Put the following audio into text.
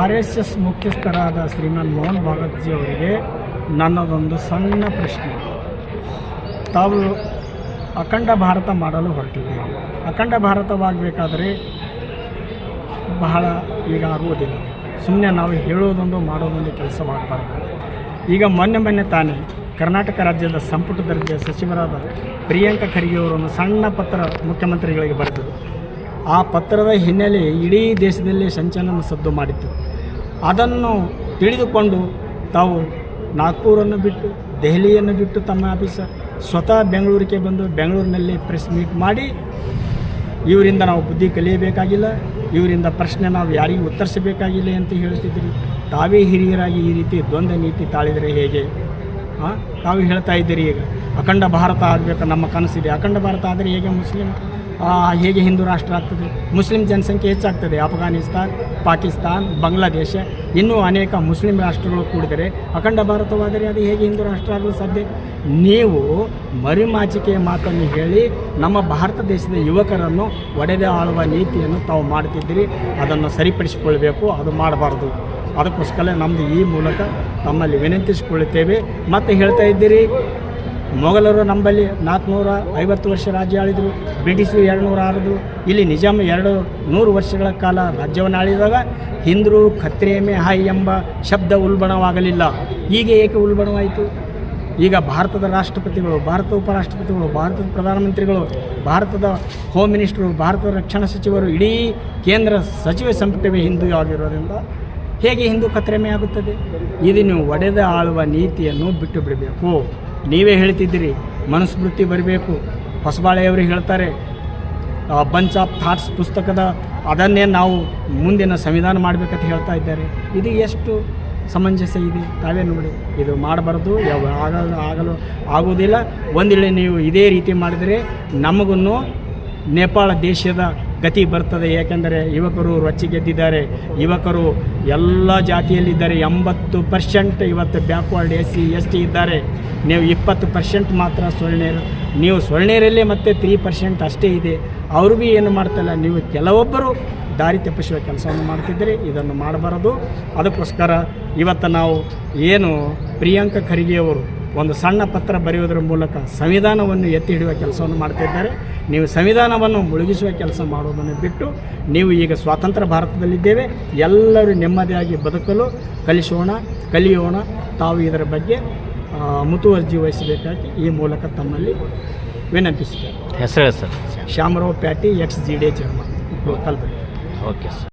R S S ಮುಖ್ಯಸ್ಥರಾದ ಶ್ರೀಮನ್ ಮೋಹನ್ ಭಾಗವತ್ಜಿ ಅವರಿಗೆ ನನ್ನದೊಂದು ಸಣ್ಣ ಪ್ರಶ್ನೆ. ತಾವು ಅಖಂಡ ಭಾರತ ಮಾಡಲು ಹೊರಟಿದ್ದೀರಿ. ಅಖಂಡ ಭಾರತವಾಗಬೇಕಾದರೆ ಬಹಳ ಈಗ ಆಗುವುದಿಲ್ಲ. ಸುಮ್ಮನೆ ನಾವು ಹೇಳೋದೊಂದು ಮಾಡೋದೊಂದು ಕೆಲಸವಾಗಬಾರ್ದು. ಈಗ ಮೊನ್ನೆ ಮೊನ್ನೆ ತಾನೇ ಕರ್ನಾಟಕ ರಾಜ್ಯದ ಸಂಪುಟ ದರ್ಜೆಯ ಸಚಿವರಾದ ಪ್ರಿಯಾಂಕ ಖರ್ಗೆ ಅವರನ್ನು ಸಣ್ಣ ಪತ್ರ ಮುಖ್ಯಮಂತ್ರಿಗಳಿಗೆ ಬರೆದರು ಆ ಪತ್ರದ ಹಿನ್ನೆಲೆ ಇಡೀ ದೇಶದಲ್ಲಿ ಸಂಚಲನ ಸದ್ದು ಮಾಡಿತ್ತು. ಅದನ್ನು ತಿಳಿದುಕೊಂಡು ತಾವು ನಾಗ್ಪುರನ್ನು ಬಿಟ್ಟು, ದೆಹಲಿಯನ್ನು ಬಿಟ್ಟು ತಮ್ಮ ಆಫೀಸ ಸ್ವತಃ ಬೆಂಗಳೂರಿಗೆ ಬಂದು ಬೆಂಗಳೂರಿನಲ್ಲಿ ಪ್ರೆಸ್ ಮೀಟ್ ಮಾಡಿ, ಇವರಿಂದ ನಾವು ಬುದ್ಧಿ ಕಲಿಯಬೇಕಾಗಿಲ್ಲ, ಇವರಿಂದ ಪ್ರಶ್ನೆ ನಾವು ಯಾರಿಗೂ ಉತ್ತರಿಸಬೇಕಾಗಿಲ್ಲ ಅಂತ ಹೇಳ್ತಿದ್ದೀರಿ ತಾವೇ ಹಿರಿಯರಾಗಿ ಈ ರೀತಿ ದ್ವಂದ್ವ ನೀತಿ ತಾಳಿದರೆ ಹೇಗೆ? ಹಾಂ ತಾವು ಹೇಳ್ತಾ ಇದ್ದೀರಿ ಈಗ. ಅಖಂಡ ಭಾರತ ಆಗಬೇಕು, ನಮ್ಮ ಕನಸಿದೆ. ಅಖಂಡ ಭಾರತ ಆದರೆ ಹೇಗೆ ಮುಸ್ಲಿಂ ಹೇಗೆ ಹಿಂದೂ ರಾಷ್ಟ್ರ ಆಗ್ತದೆ? ಮುಸ್ಲಿಂ ಜನಸಂಖ್ಯೆ ಹೆಚ್ಚಾಗ್ತದೆ. ಅಫ್ಘಾನಿಸ್ತಾನ್ ಪಾಕಿಸ್ತಾನ್, ಬಾಂಗ್ಲಾದೇಶ. ಇನ್ನೂ ಅನೇಕ ಮುಸ್ಲಿಂ ರಾಷ್ಟ್ರಗಳು ಕೂಡಿದರೆ, ಅಖಂಡ ಭಾರತವಾದರೆ ಅದು ಹೇಗೆ ಹಿಂದೂ ರಾಷ್ಟ್ರ ಆಗಲು ಸಾಧ್ಯ? ನೀವು ಮರಿಮಾಚಿಕೆಯ ಮಾತನ್ನು ಹೇಳಿ, ನಮ್ಮ ಭಾರತ ದೇಶದ ಯುವಕರನ್ನು ಒಡೆದೇ ಆಳುವ ನೀತಿಯನ್ನು ತಾವು ಮಾಡ್ತಿದ್ದೀರಿ ಅದನ್ನು ಸರಿಪಡಿಸಿಕೊಳ್ಬೇಕು ಅದು ಮಾಡಬಾರ್ದು. ಅದಕ್ಕೋಸ್ಕರ ನಮ್ಮದು ಈ ಮೂಲಕ ತಮ್ಮಲ್ಲಿ ವಿನಂತಿಸಿಕೊಳ್ಳುತ್ತೇವೆ. ಮತ್ತು ಹೇಳ್ತಾ ಇದ್ದೀರಿ ಮೊಘಲರು ನಂಬಲ್ಲಿ ನಾಲ್ಕುನೂರ ಐವತ್ತು ವರ್ಷ ರಾಜ್ಯ ಆಳಿದರು, ಬ್ರಿಟಿಷರು ಎರಡು ನೂರ ಇಲ್ಲಿ ನಿಜಾಮ್ ಎರಡು ನೂರು ವರ್ಷಗಳ ಕಾಲ ರಾಜ್ಯವನ್ನು ಆಳಿದಾಗ ಹಿಂದ್ರು ಖತ್ರೇಮೆ ಹಾಯ್ ಎಂಬ ಶಬ್ದ ಉಲ್ಬಣವಾಗಲಿಲ್ಲ. ಈಗ ಏಕೆ ಉಲ್ಬಣವಾಯಿತು? ಈಗ ಭಾರತದ ರಾಷ್ಟ್ರಪತಿಗಳು, ಭಾರತ ಉಪರಾಷ್ಟ್ರಪತಿಗಳು, ಭಾರತದ ಪ್ರಧಾನಮಂತ್ರಿಗಳು, ಭಾರತದ ಹೋಮ್ ಮಿನಿಸ್ಟ್ರು ಭಾರತದ ರಕ್ಷಣಾ ಸಚಿವರು ಇಡೀ ಕೇಂದ್ರ ಸಚಿವ ಸಂಪುಟವೇ ಹಿಂದೂ ಆಗಿರೋದ್ರಿಂದ ಹೇಗೆ ಹಿಂದೂ ಕತ್ತರೆಮೆ ಆಗುತ್ತದೆ? ಇದನ್ನು ಒಡೆದ ಆಳುವ ನೀತಿಯನ್ನು ಬಿಟ್ಟು ಬಿಡಬೇಕು. ನೀವೇ ಹೇಳ್ತಿದ್ದೀರಿ, ಮನುಸ್ಮೃತಿ ಬರಬೇಕು. ಹೊಸಬಾಳೆಯವರು ಹೇಳ್ತಾರೆ ಬಂಚ್ ಆಫ್ ಥಾಟ್ಸ್ ಪುಸ್ತಕದ ಅದನ್ನೇ ನಾವು ಮುಂದಿನ ಸಂವಿಧಾನ ಮಾಡಬೇಕಂತ ಹೇಳ್ತಾ ಇದ್ದಾರೆ. ಇದು ಎಷ್ಟು ಸಮಂಜಸ ಇದೆ, ತಾವೇ ನೋಡಿ. ಇದು ಮಾಡಬಾರ್ದು, ಯಾವ ಆಗಲು ಆಗಲು ಆಗುವುದಿಲ್ಲ. ಒಂದು ನೀವು ಇದೇ ರೀತಿ ಮಾಡಿದರೆ ನಮಗೂ ನೇಪಾಳ ದೇಶದ ಗತಿ ಬರ್ತದೆ. ಏಕೆಂದರೆ ಯುವಕರು ರೊಚ್ಚಿಗೆದ್ದಿದ್ದಾರೆ ಯುವಕರು ಎಲ್ಲ ಜಾತಿಯಲ್ಲಿದ್ದಾರೆ. ಎಂಬತ್ತು ಪರ್ಸೆಂಟ್ ಇವತ್ತು backward S C, S T ಇದ್ದಾರೆ. ನೀವು ಇಪ್ಪತ್ತು ಪರ್ಸೆಂಟ್ ಮಾತ್ರ ಸೊಳ್ಳೆರು ನೀವು ಸೊಳ್ಳೆಯರಲ್ಲೇ ಮತ್ತೆ ತ್ರೀ ಪರ್ಸೆಂಟ್ ಅಷ್ಟೇ ಇದೆ. ಅವರು ಭೀ ಏನು ಮಾಡ್ತಲ್ಲ ನೀವು ಕೆಲವೊಬ್ಬರು ದಾರಿ ತಪ್ಪಿಸುವ ಕೆಲಸವನ್ನು ಮಾಡ್ತಿದ್ದರೆ. ಇದನ್ನು ಮಾಡಬಾರದು. ಅದಕ್ಕೋಸ್ಕರ ಇವತ್ತು ನಾವು ಏನು ಪ್ರಿಯಾಂಕ ಖರ್ಗೆಯವರು ಒಂದು ಸಣ್ಣ ಪತ್ರ ಬರೆಯುವುದರ ಮೂಲಕ ಸಂವಿಧಾನವನ್ನು ಎತ್ತಿ ಹಿಡಿಯುವ ಕೆಲಸವನ್ನು ಮಾಡ್ತಿದ್ದಾರೆ. ನೀವು ಸಂವಿಧಾನವನ್ನು ಮುಳುಗಿಸುವ ಕೆಲಸ ಮಾಡುವುದನ್ನು ಬಿಟ್ಟು ನೀವು ಈಗ ಸ್ವಾತಂತ್ರ್ಯ ಭಾರತದಲ್ಲಿದ್ದೇವೆ. ಎಲ್ಲರೂ ನೆಮ್ಮದಿಯಾಗಿ ಬದುಕಲು ಕಲಿಸೋಣ ಕಲಿಯೋಣ. ತಾವು ಇದರ ಬಗ್ಗೆ ಮುತುವರ್ಜಿ ವಹಿಸಬೇಕಾಗಿ ಈ ಮೂಲಕ ತಮ್ಮಲ್ಲಿ ವಿನಂತಿಸುತ್ತೇವೆ ಹೆಸರು ಸರ್? ಶ್ಯಾಮರಾವ್ ಪ್ಯಾಟಿ ಎಕ್ಸ್ ಜಿ ಡಿ ಚರ್ಮ ಕಲ್ಬುರ್ಗಿ. Okay sir.